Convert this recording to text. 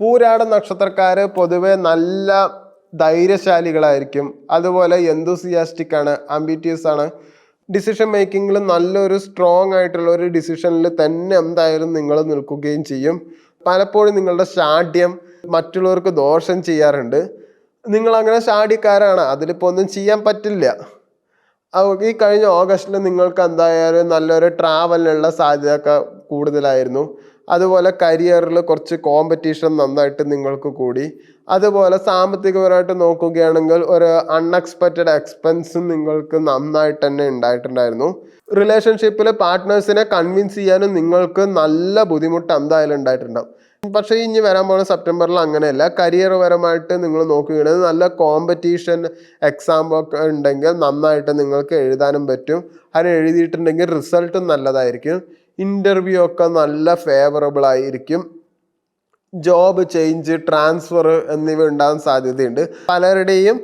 പൂരാട നക്ഷത്രക്കാർ പൊതുവെ നല്ല ധൈര്യശാലികളായിരിക്കും. അതുപോലെ എന്തുസിയാസ്റ്റിക് ആണ് ആംബിറ്റിയസ് ആണ്. ഡിസിഷൻ മേക്കിങ്ങിൽ നല്ലൊരു സ്ട്രോങ് ആയിട്ടുള്ള ഒരു ഡിസിഷനിൽ തന്നെ എന്തായാലും നിങ്ങൾ നിൽക്കുകയും ചെയ്യും. പലപ്പോഴും നിങ്ങളുടെ ഷാഢ്യം മറ്റുള്ളവർക്ക് ദോഷം ചെയ്യാറുണ്ട്. നിങ്ങൾ അങ്ങനെ ഷാഢ്യക്കാരാണ് അതിലിപ്പോൾ ഒന്നും ചെയ്യാൻ പറ്റില്ല. ഈ കഴിഞ്ഞ ഓഗസ്റ്റിൽ നിങ്ങൾക്ക് എന്തായാലും നല്ലൊരു ട്രാവലിനുള്ള സാധ്യത കൂടുതലായിരുന്നു. അതുപോലെ കരിയറിൽ കുറച്ച് കോമ്പറ്റീഷൻ നന്നായിട്ട് നിങ്ങൾക്ക് കൂടി. അതുപോലെ സാമ്പത്തികപരമായിട്ട് നോക്കുകയാണെങ്കിൽ ഒരു അൺഎക്സ്പെക്റ്റഡ് എക്സ്പെൻസും നിങ്ങൾക്ക് നന്നായിട്ട് തന്നെ ഉണ്ടായിട്ടുണ്ടായിരുന്നു. റിലേഷൻഷിപ്പിൽ പാർട്ട്നേഴ്സിനെ കൺവിൻസ് ചെയ്യാനും നിങ്ങൾക്ക് നല്ല ബുദ്ധിമുട്ട് എന്തായാലും ഉണ്ടായിട്ടുണ്ടാവും പക്ഷേ ഇനി വരാൻ പോകുന്ന സെപ്റ്റംബറിൽ അങ്ങനെയല്ല. കരിയർ പരമായിട്ട് നിങ്ങൾ നോക്കുകയാണെങ്കിൽ നല്ല കോമ്പറ്റീഷൻ എക്സാം ഒക്കെ ഉണ്ടെങ്കിൽ നന്നായിട്ട് നിങ്ങൾക്ക് എഴുതാനും പറ്റും. അതിന് എഴുതിയിട്ടുണ്ടെങ്കിൽ റിസൾട്ടും നല്ലതായിരിക്കും. ഇന്റർവ്യൂ ഒക്കെ നല്ല ഫേവറബിൾ ആയിരിക്കും. ജോബ് ചേഞ്ച് ട്രാൻസ്ഫർ എന്നിവ ഉണ്ടാകാൻ സാധ്യതയുണ്ട്. പലരുടെയും